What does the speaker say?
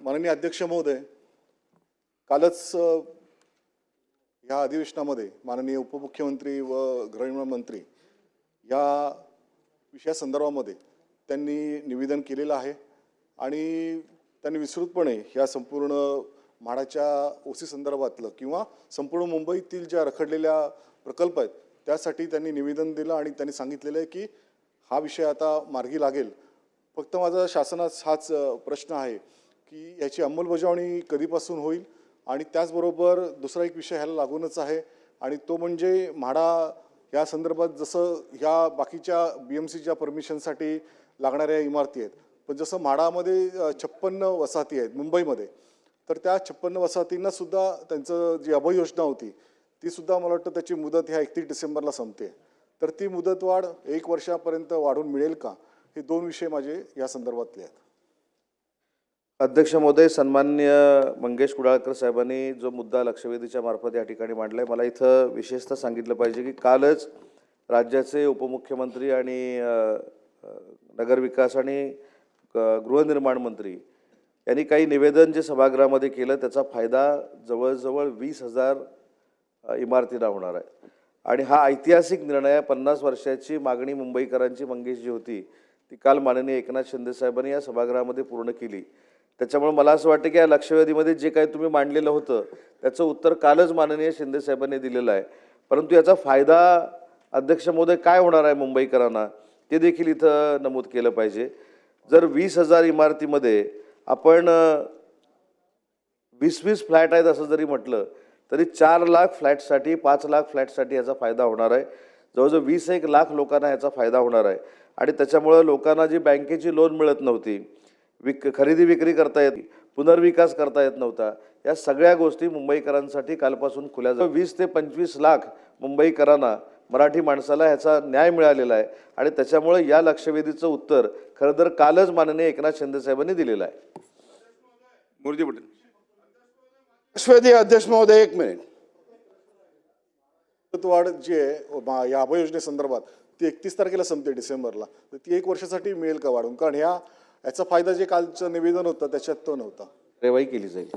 माननीय अध्यक्ष महोदय कालच ह्या या अधिवेशनामध्ये माननीय उपमुख्यमंत्री व गृहनिर्माण मंत्री या विषयासंदर्भामध्ये त्यांनी निवेदन केलेलं आहे आणि त्यांनी विस्तृतपणे ह्या संपूर्ण म्हाडाच्या ओसी संदर्भातलं किंवा संपूर्ण मुंबईतील ज्या रखडलेल्या प्रकल्प आहेत त्यासाठी त्यांनी निवेदन दिलं आणि त्यांनी सांगितलेलं आहे की हा विषय आता मार्गी लागेल. फक्त माझा शासनास हाच प्रश्न आहे. की याची अंमलबजावणी कधीपासून होईल? आणि त्याचबरोबर दुसरा एक विषय ह्याला लागूनच आहे. आणि तो म्हणजे म्हाडा या संदर्भात जसं ह्या बाकीच्या बी एम सीच्या परमिशनसाठी लागणाऱ्या इमारती आहेत पण जसं म्हाडामध्ये छप्पन्न वसाहती आहेत मुंबईमध्ये तर त्या छप्पन्न वसाहतींनासुद्धा त्यांचं जी अभय योजना होती तीसुद्धा मला वाटतं त्याची मुदत ह्या एकतीस डिसेंबरला संपते. तर ती मुदतवाढ एक वर्षापर्यंत वाढून मिळेल का? हे दोन विषय माझे या संदर्भातले आहेत. अध्यक्ष महोदय सन्मान्य मंगेश कुडाळकर साहेबांनी जो मुद्दा लक्षवेधीच्या मार्फत या ठिकाणी मांडला आहे मला इथं विशेषतः सांगितलं पाहिजे की कालच राज्याचे उपमुख्यमंत्री आणि नगरविकास आणि गृहनिर्माण मंत्री यांनी काही निवेदन जे सभागृहामध्ये केलं त्याचा फायदा जवळजवळ वीस हजार इमारतीला इमारतींना होणार आहे. आणि हा ऐतिहासिक निर्णय पन्नास वर्षाची मागणी मुंबईकरांची मंगेश जी होती ती काल माननीय एकनाथ शिंदे साहेबांनी या सभागृहामध्ये पूर्ण केली. त्याच्यामुळे मला असं वाटतं की या लक्षवेधीमध्ये जे काही तुम्ही मांडलेलं होतं त्याचं उत्तर कालच माननीय शिंदे साहेबांनी दिलेलं आहे. परंतु याचा फायदा अध्यक्ष महोदय काय होणार आहे मुंबईकरांना ते देखील इथं नमूद केलं पाहिजे. जर वीस हजार इमारतीमध्ये आपण वीस वीस फ्लॅट आहेत असं जरी म्हटलं तरी चार लाख फ्लॅटसाठी पाच लाख फ्लॅटसाठी याचा फायदा होणार आहे. जवळजवळ वीस एक लाख लोकांना याचा फायदा होणार आहे. आणि त्याच्यामुळं लोकांना जी बँकेची लोन मिळत नव्हती विक खरेदी विक्री करता येत पुनर्विकास करता येत नव्हता. या सगळ्या गोष्टी मुंबईकरांसाठी कालपासून खुल्या झाल्या वीस ते पंचवीस लाख मुंबईकरांना मराठी माणसाला ह्याचा न्याय मिळालेला आहे आणि त्याच्यामुळे या लक्षवेधीचं उत्तर खरं तर कालच माननीय एकनाथ शिंदे साहेबांनी दिलेलं आहे. मूर्ती पटेल राष्ट्रवादी अध्यक्ष महोदय एक मिनिट. मुदतवाढ जी आहे या अभय योजनेसंदर्भात ती एकतीस तारखेला संपते डिसेंबरला. तर ती एक वर्षासाठी मिळेल का वाढून? कारण ह्या याचा फायदा जे कालचं निवेदन होतं त्याच्यात तो नव्हता. रेवाई केली जाईल.